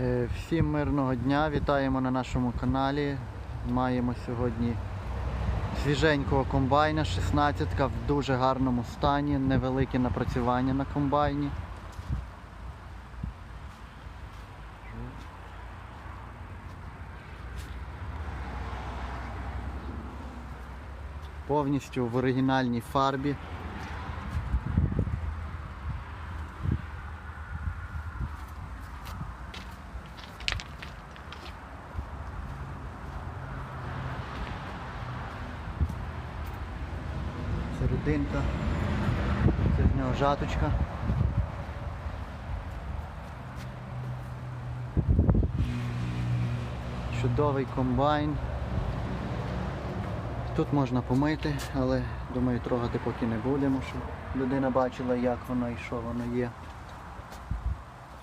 Е, Всім мирного дня, вітаємо на нашому каналі. Маємо сьогодні свіженького комбайна, 16 в дуже гарному стані, невелике напрацювання на комбайні. Повністю в оригінальній фарбі. Серединка. Це з нього жаточка. Чудовий комбайн. Тут можна помити, але думаю трогати поки не будемо, щоб людина бачила як воно і що воно є.